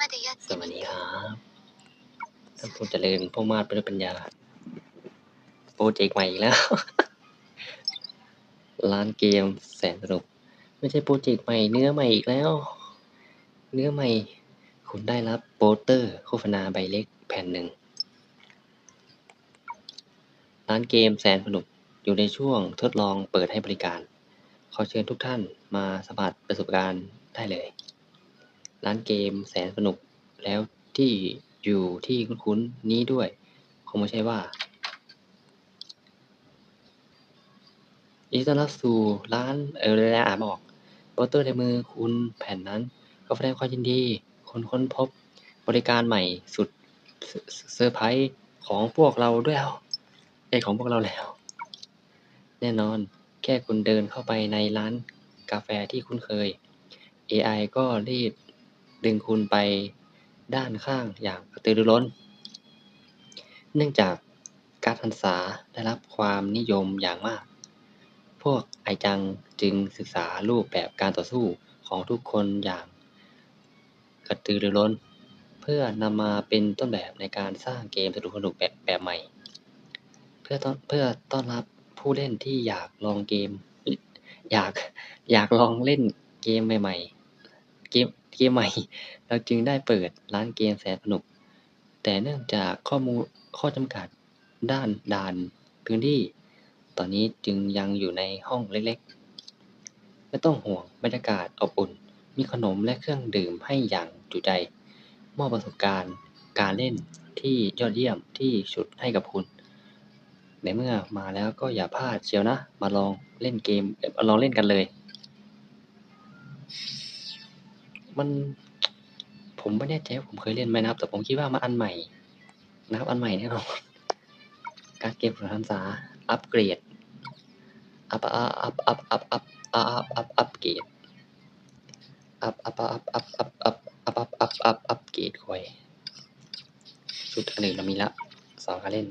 までやっ ส て วัส み ดี て ครับท่านผู้เจริญผู้มาดเป็นปัญญา โปรเจกต์ใหม่อีกแล้ว ร้านเกมแสนสนุก ไม่ใช่โปรเจกต์ใหม่ เนื้อใหม่อีกแล้ว เนื้อใหม่ คุณได้รับโปสเตอร์ โฆษณาใบเล็กแผ่นหนึ่ง ร้านเกมแสนสนุกอยู่ในช่วงทดลองเปิดให้บริการ ขอเชิญทุกท่านมาสัมผัสประสบการณ์ได้เลย ร้านเกมแสนสนุกแล้วที่อยู่ที่คุ้นๆนี้ด้วย คงไม่ใช่ว่ายินดีต้อนรับสู่ร้านเออเลยอ่านออกโปสเตอร์ในมือคุณแผ่นนั้น ก็แสดงความยินดีคนค้นพบบริการใหม่สุดเซอร์ไพรส์ของพวกเราด้วยแล้วไอของพวกเราแล้ว แน่นอนแค่คุณเดินเข้าไปในร้านกาแฟที่คุ้นเคย AI ก็รีบ ดึงคุณไปด้านข้างอย่างกระตือรือร้น เนื่องจากการ์ดพรรษาได้รับความนิยมอย่างมาก พวกไอจังจึงศึกษารูปแบบการต่อสู้ของทุกคนอย่างกระตือรือร้น เพื่อนำมาเป็นต้นแบบในการสร้างเกมสนุกๆแบบแบบใหม่ เพื่อต้อนเพื่อต้อนรับผู้เล่นที่อยากลองเกม อยากอยากลองเล่นเกมใหม่ ๆ เกม เกมใหม่ เราจึงได้เปิดร้านเกมแสนสนุก แต่เนื่องจากข้อมูลข้อจำกัดด้านด่านพื้นที่ ตอนนี้จึงยังอยู่ในห้องเล็กๆ ไม่ต้องห่วงบรรยากาศอบอุ่น มีขนมและเครื่องดื่มให้อย่างจุใจ มอบประสบการณ์การเล่นที่ยอดเยี่ยมที่สุดให้กับคุณในเมื่อมาแล้วก็อย่าพลาดเชียวนะ มาลองเล่นเกมลองเล่นกันเลย มัน ผมไม่แน่ใจว่าผมเคยเล่นไหมนะครับ แต่ผมคิดว่ามันอันใหม่ นะครับ อันใหม่แน่นอนการเกมสุดทันษาอัปเกรดอัปอัปอัปอัปอัปอัปอัปอัปอัปเกรดอัปอัปอัปอัปอัปอัปอัปอัปอัปอัปอัปเกรดคอยชุดอันหนึ่งเรามีละสอนการเล่น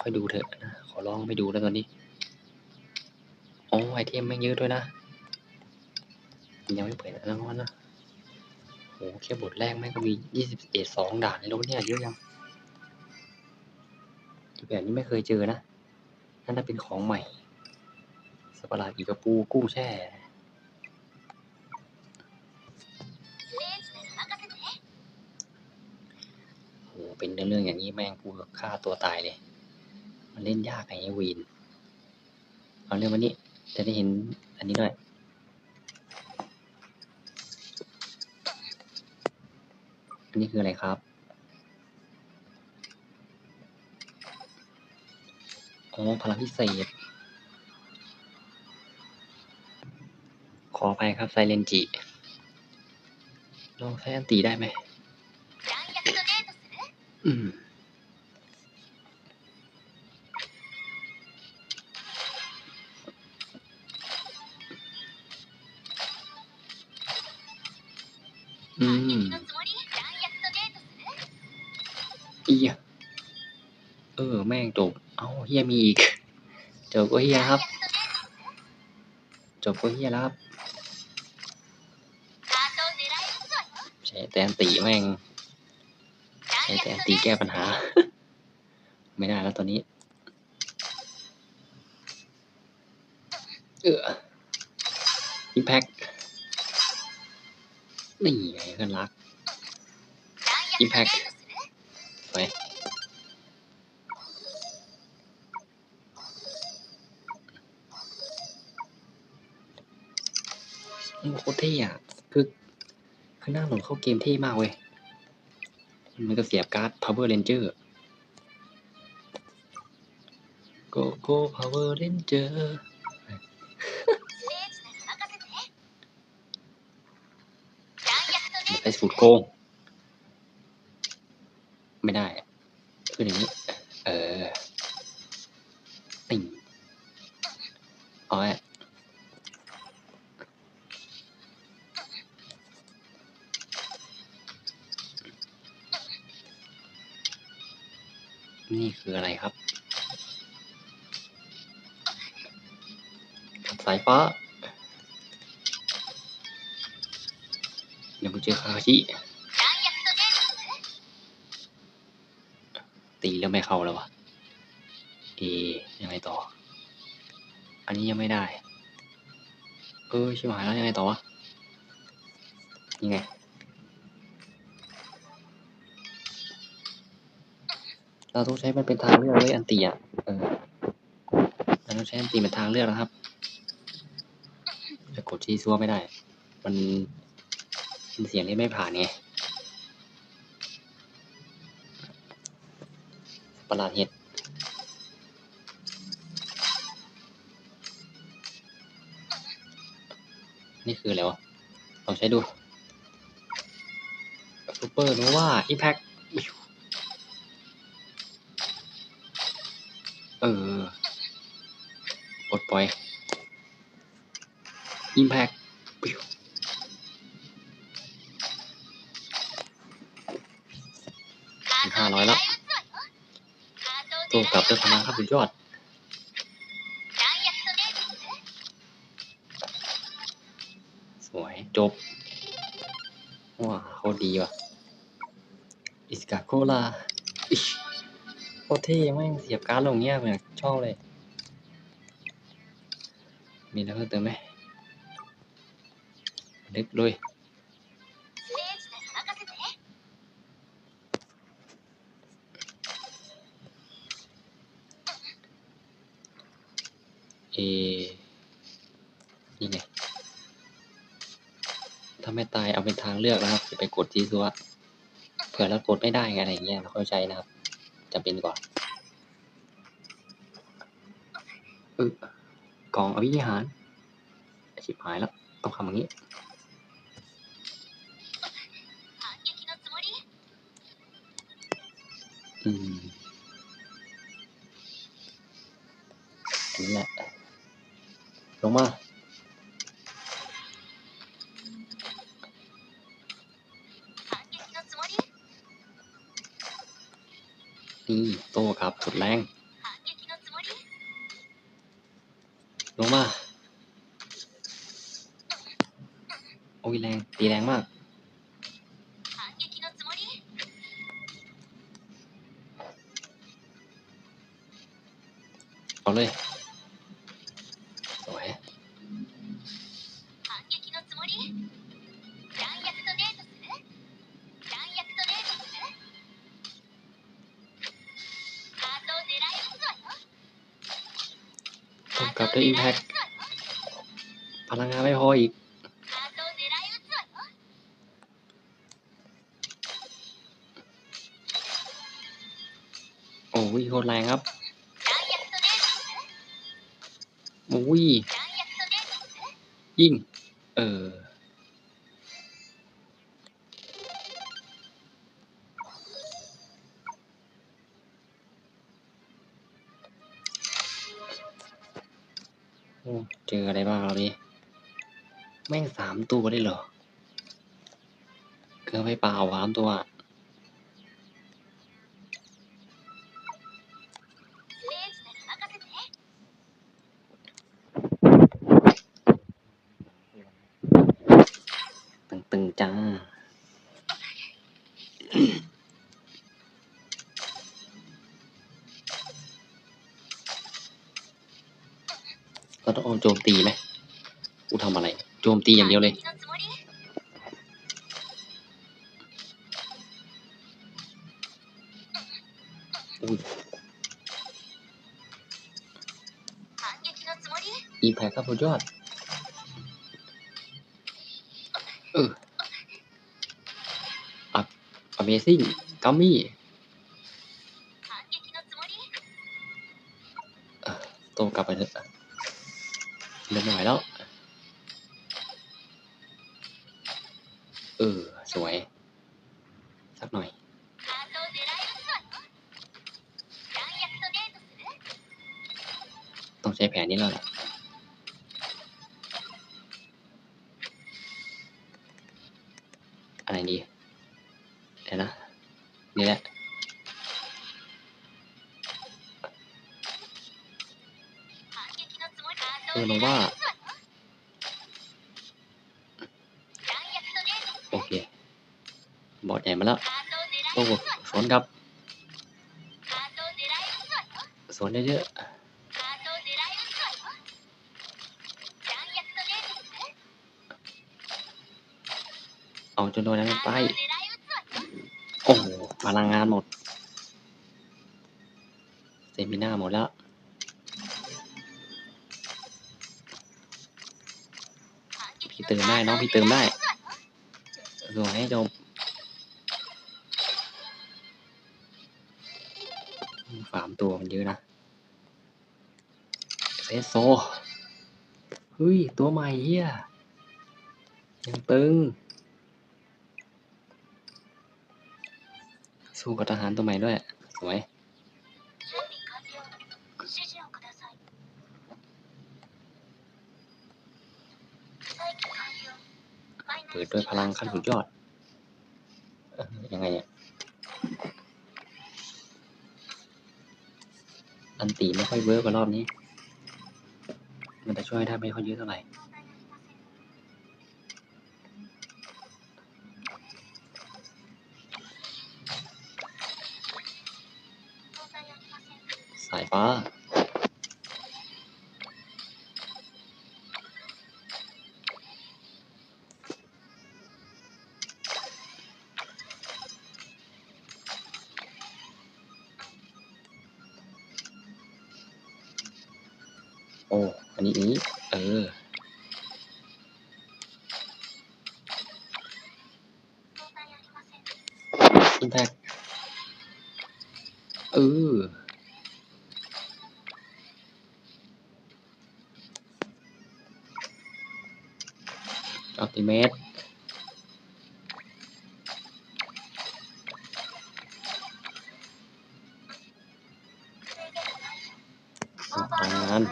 ค่อยดูเถอะนะ ขอลองไม่ดูแล้วตอนนี้โอ้ไอเทมไม่เยอะด้วยนะ ยังไม่เปิดแล้วนะโหแค่บทแรกแม่งก็มียี่สิบเอ็ดสองด่านในโลกเนี่ยเยอะยังแบบนี้ไม่เคยเจอนะนั่นน่าเป็นของใหม่สปาร์ลาอีกระปูกุ้งแช่โหเป็นเรื่องอย่างนี้แม่งกูฆ่าตัวตายเลย มันเล่นยากไงไอ้วีน เอาเรื่องวันนี้จะได้เห็นอันนี้ด้วย อันนี้คืออะไรครับอ๋อพลังพิเศษ ขอไปครับไซเลนจิลองใช้อันตีได้ไหมอืม ฮียมีอีก จบก็เฮียครับ จบก็เฮียแล้วครับใช้แตนตีแม่งใช้แตนตีแก้ปัญหา ไม่ได้แล้วตอนนี้ เอออิแพ็กนี่ไงกันรักอีแพ็กไป โคตรเท่อะคือคือหน้าหลดเข้าเกมเท่มากเว้ย มันก็เสียบการ์ด Power Ranger Go Go Power Ranger ใช้สูดรโกง ไม่ได้ ตีแล้วไม่เข้าแล้ววะเอยังไงต่อ อันนี้ยังไม่ได้ เออชิบหายแล้วยังไงต่อวะยังไงเราต้องใช้มันเป็นทางเลือกเลยอันตีอะเออเราต้องใช้อันตีเป็นทางเลือกนะครับจะกดชี้ซัวไม่ได้ มันมันเสียงที่ไม่ผ่านไง ประหลาดเห็ดนี่คืออะไรวะลองใช้ดูซูเปอร์โนวาอิมแพคเออปลดปล่อยอิมแพค กับรัตนาครับสุดยอดสวยจบว้าโคตดีว่ะอิสกาโคลาโคตเท่ไม่เสียบการ์ลงเงี้ยเหมือนชอบเลย มีแล้วเเติมไหมเล็กเลย A นี่ไงถ้าไม่ตายเอาเป็นทางเลือกนะครับไปกดที่ซัวเผื่อเรากดไม่ได้ไงอะไรเงี้ยเราเข้าใจนะครับจำเป็นก่อนเออกองอวิหารฉิบหายแล้วต้องทำอย่างนี้อืม ลงมา นี่ โตครับสุดแรง ลงมา โอ้ยแรง ตีแรงมากเอาเลย เตอร์อิมแพคพลังงานไม่พออีก โอ้ยโคตรแรงครับโอ้ยยิง เออ เจออะไรบ้างเราดิแม่งสามตัวได้เหรอ เกินไปเปล่าสามตัว ก็ต้องโจมตีไหมกูทำอะไร โจมตีอย่างเดียวเลยอีแพคครับยอด เอออัพ Amazing กามมี่โตกลับไปเถอะ เดินไม่ไหวแล้ว เออ สวย สักหน่อย ต้องใช้แผนนี้แล้วล่ะอะไรดีเดี๋ยวนะ นี่แหละ วนเยอะๆเอาจนโดนนั้นไป โอ้โหพลังงานหมด เซมิน่าหมดแล้วพี่เติมได้น้องพี่เติมได้สวยให้จบสามตัวมันเยอะนะ เสโซเฮ้ย ตัวใหม่เฮียยังตึง สู้กับทหารตัวใหม่ด้วย สวยเปิดด้วยพลังขั้นสุดยอด ยังไงเนี่ยอันตีไม่ค่อยเวิร์กกว่ารอบนี้ มันจะช่วยได้ไม่ค่อยเยอะเท่าไหร่ อ้อันนี้อันนี้เอออินแทกเอออัลติเมทพลังงาน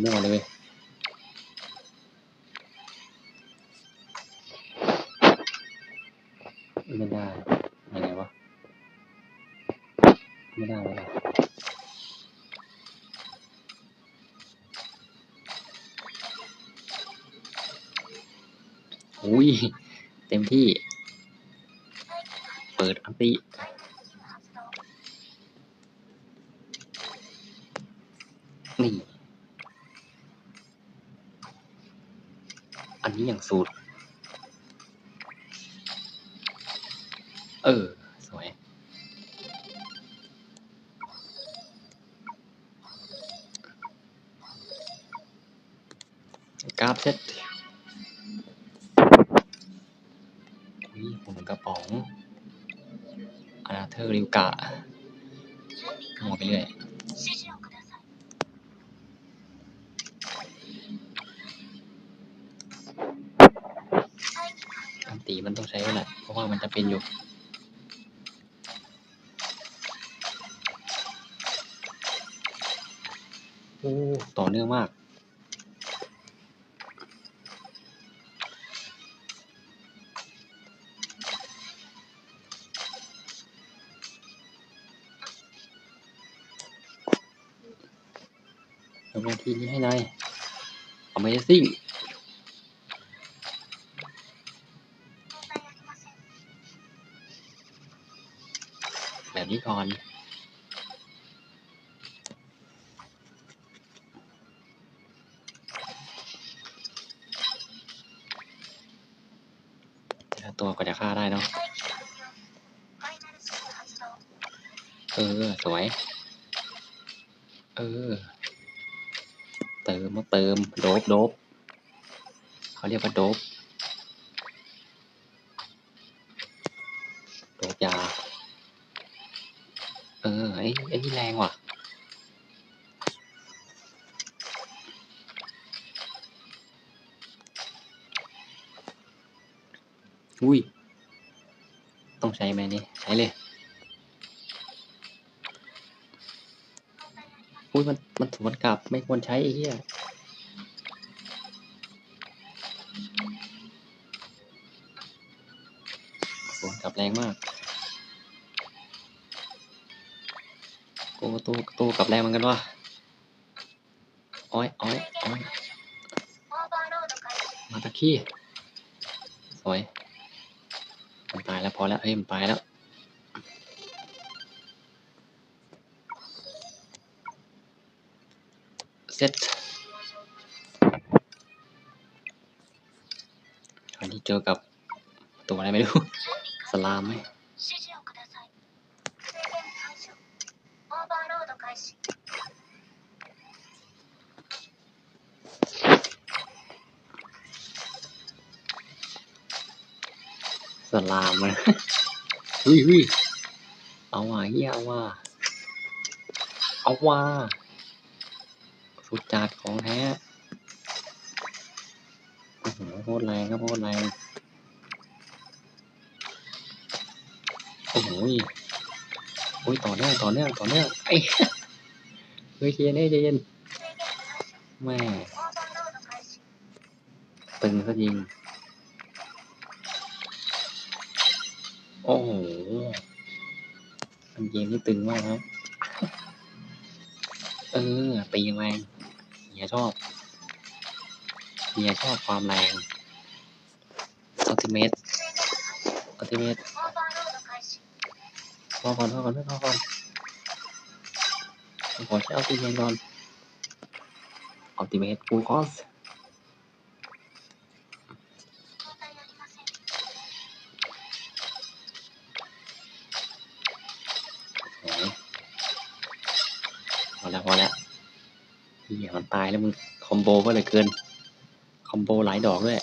ไหลออกไปมั่วเลยไม่ได้ยังไงวะ ไม่ได้เลยอุ้ย เต็มที่ เปิดอันตินี่ อันนี้อย่างสูตร เออ อันตีมันต้องใช้แหละเพราะว่ามันจะเป็นอยู่โอ้ต่อเนื่องมากยกหน้าที่นี้ให้หน่อย Amazing ตัวกว่าจะฆ่าได้เนาะเออ สวย เออ เติมมาเติม โดบโดบเขาเรียกว่าโดบ อุ้ย ต้องใช้ไหมนี่ ใช้เลย อุ้ยมันมันสวนกลับไม่ควรใช้ไอ้เหี้ยสวนกลับแรงมากโอ้ตู้ตู้กลับแรงเหมือนกันวะอ้อยอ้อยอ้อยมาตะขี้สวย ตายแล้วพอแล้วเฮ้ยมันไปแล้วเซ็ตอันนี้เจอกับตัวอะไรไม่รู้ สลามไหม ลามมันเฮ้ยเฮ้ยเอาว่ะเฮียเอาว่ะเอาว่ะสุดจัดของแท้โอ้โหโคตรแรงครับโคตรแรงโอ้โหโอ้ยต่อเนื่องต่อเนื่องต่อเนื่องไอ้เฮ้ยเย็นเฮ้ยเย็นแม่ตึงซะจริง โอ้โหมันเกมนี่ตึงมากครับ เออตีแรงเฮียชอบเฮียชอบความแรงอัติเมตอัลติเมตพอก่อนพอก่อนเพื่อนอก่อนขอใช้ออติเมตก่อนออติเมตกูคอส เนี่ยมันตายแล้วมึงคอมโบก็เลยเกิน คอมโบหลายดอกด้วย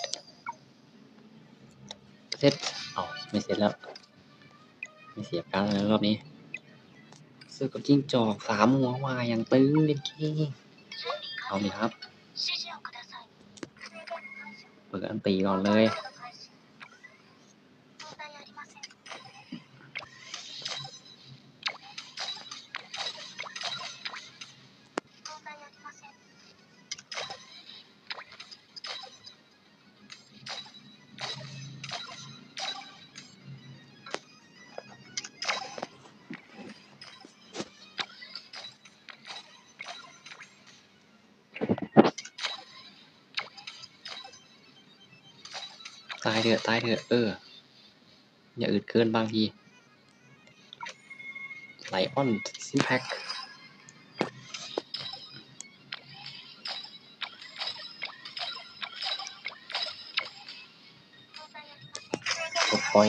เซ็ตเอาไม่เสร็จแล้ว ไม่เสียการแล้วรอบนี้ซื้อกับจิ้งจอกสามหัววายอย่างตึงเด็กกี้เอาหนิครับ เปิดอันตีก่อนเลยายเถอะตายเถอะเออ อย่าอึดเกินบางทีไลออนซิมแพ็คกดปล่อย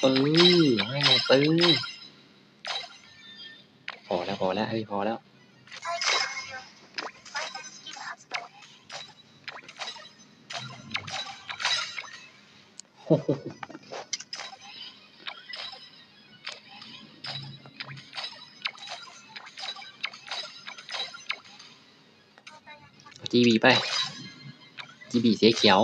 เออให้ไงตื้อพอแล้วพอแล้วเฮ้ยพอแล้ว จีบีไปจีบีสีเขียว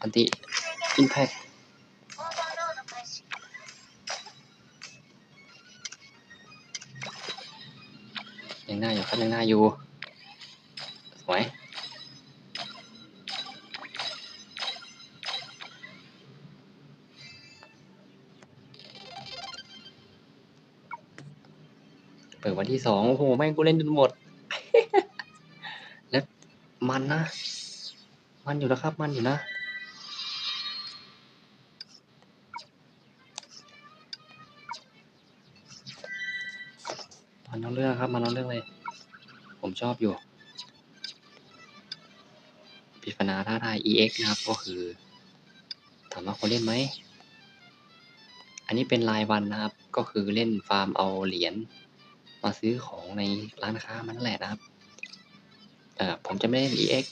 อันติอิมแพค ยังหน้าอยู่ครับยังหน้าอยู่ สวยเปิดวันที่สองโอ้โหแม่งกูเล่นจนหมด แล้วมันนะ มันอยู่นะครับ มันอยู่นะมันเอาเรื่องครับ มันเอาเรื่องเลย ผมชอบอยู่ปริศนาท้าทาย EX นะครับ ก็คือ ถามว่าคนเล่นไหม อันนี้เป็นรายวันนะครับ ก็คือเล่นฟาร์มเอาเหรียญมาซื้อของในร้านค้ามันแหละนะครับเอ่อผมจะไม่เล่น EX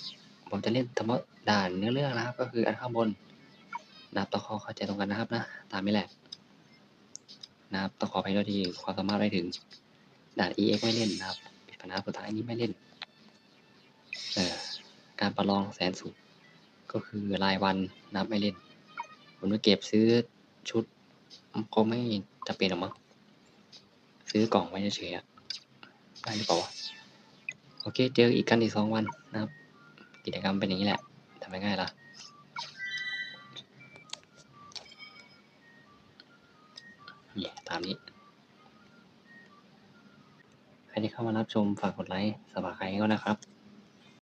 ผมจะเล่นเฉพาะด่านเนื้อเรื่องนะครับ ก็คืออันข้างบนนะครับต้องขอเข้าใจตรงกันนะครับนะ ตามนี้แหละนะครับต้องขอไปด้วยที่ความสามารถไม่ถึงด่าน EX ไม่เล่นนะครับ ปริศนาสุดท้ายนี้ไม่เล่น เออการประลองแสนสุขก็คือรายวันนับไม่เล่นผมไปเก็บซื้อชุดก็ไม่จะเป็นหรอกมั้งซื้อกล่องไว้เฉยๆได้หรือเปล่าวะโอเค เจออีกกันอีกสองวันนะครับ กิจกรรมเป็นอย่างนี้แหละทำง่ายๆล่ะนี่ตามนี้ ที่เข้ามารับชมฝากกดไลค์ Subscribe ก็นะครับ